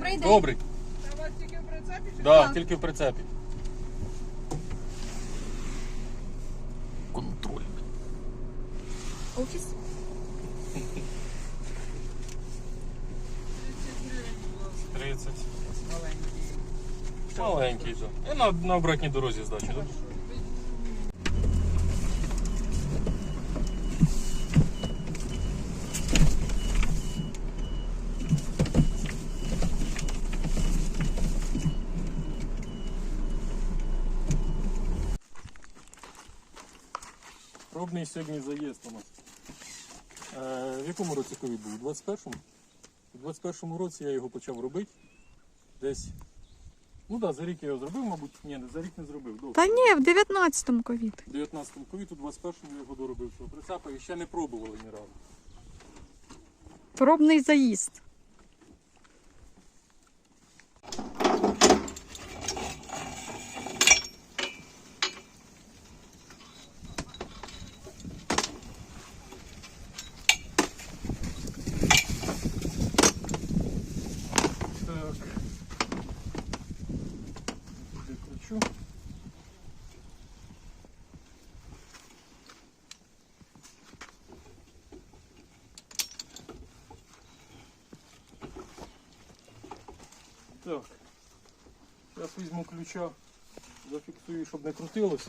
Добрий день. Добрий. Та вас тільки в прицепі чи Да, Так. тільки в прицепі. Контроль. Офіс. 30. маленький? Маленький, так. І на, на обратній дорозі здачі, так? Пробний сьогодні заїзд у нас. Е, в якому році ковід був? У 21-му? У 21-му році я його почав робити. Десь. Ну так, да, за рік я його зробив, мабуть. Ні, за рік не зробив. Довго. Та ні, в 19-му ковід. У 19-му ковід, у 21-му я його доробив цього прицепа і ще не пробували ні разу. Пробний заїзд. Так. Кручу. Так. Зараз візьму ключа, зафіксую, щоб не крутилось.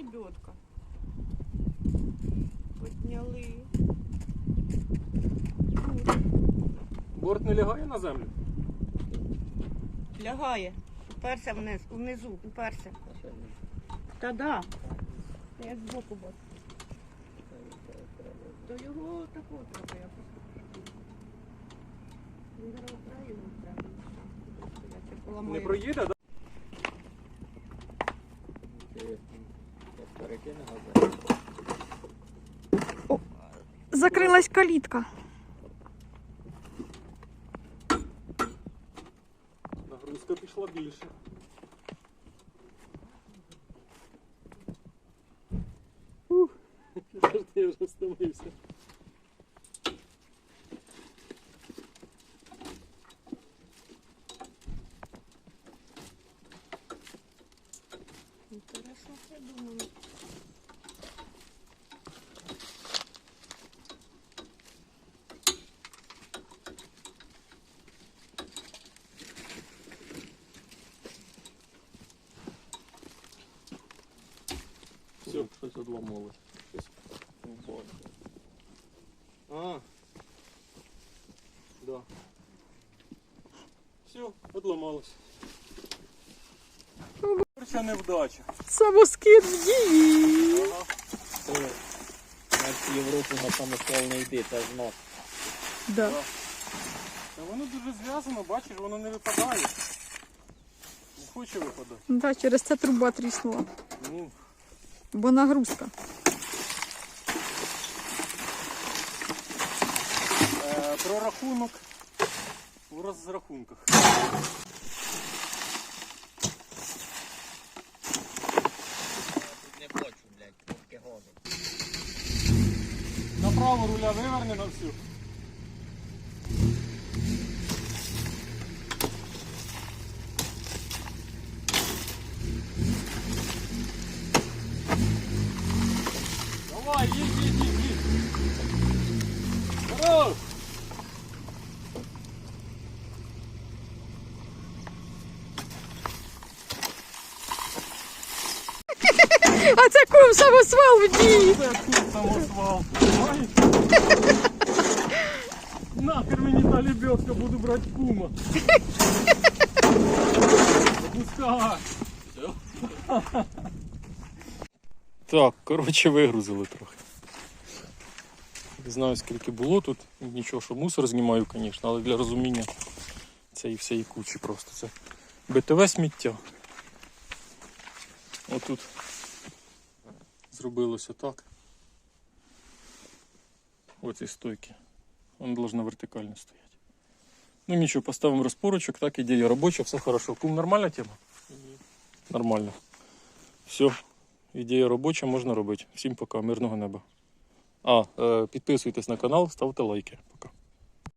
Лебедка. Підняли. Борт не лягає на землю? Лягає. Уперся вниз, внизу, уперся. Та да. Це як збоку бачу. То його такого треба, я просто. Він зараз. Я це поламаю. Не проїде, так? Закрилась калітка. Нагрузка пішла більше. Ух, я вже стомився. Все, щось одламало. Щось. А. Да. Все, одламалось. Перша невдача. Самоскид в дії. Ага. На Європу на самостріл не йди, це знос. Да. Та воно дуже зв'язано, бачиш, воно не випадає. Не хоче випадати. Да, через це труба тріснула. Ну, Бо нагрузка. е, прорахунок у розрахунках. Не хочу, блядь, трубки газу. Направо руля виверни на всю. Давай, їдь, їдь, їдь, їдь. Хорош! А це кум самосвал в дії. Це тут самосвал. Ой. Нахер мені та лебедка, буду брати кума. Пускай. Так, коротше, вигрузили трохи. Не знаю скільки було тут. Нічого, що мусор знімаю, звісно, але для розуміння цієї всієї кучі просто це битове сміття. Отут зробилося так. оці стойки. Вона должна вертикально стояти. Ну нічого, поставимо розпорочок, так, ідея робоча, все хорошо. Кум, нормальна тема? Нормально. Все, ідея робоча, можна робити. Всім пока, мирного неба. А, е, підписуйтесь на канал, ставте лайки. Пока.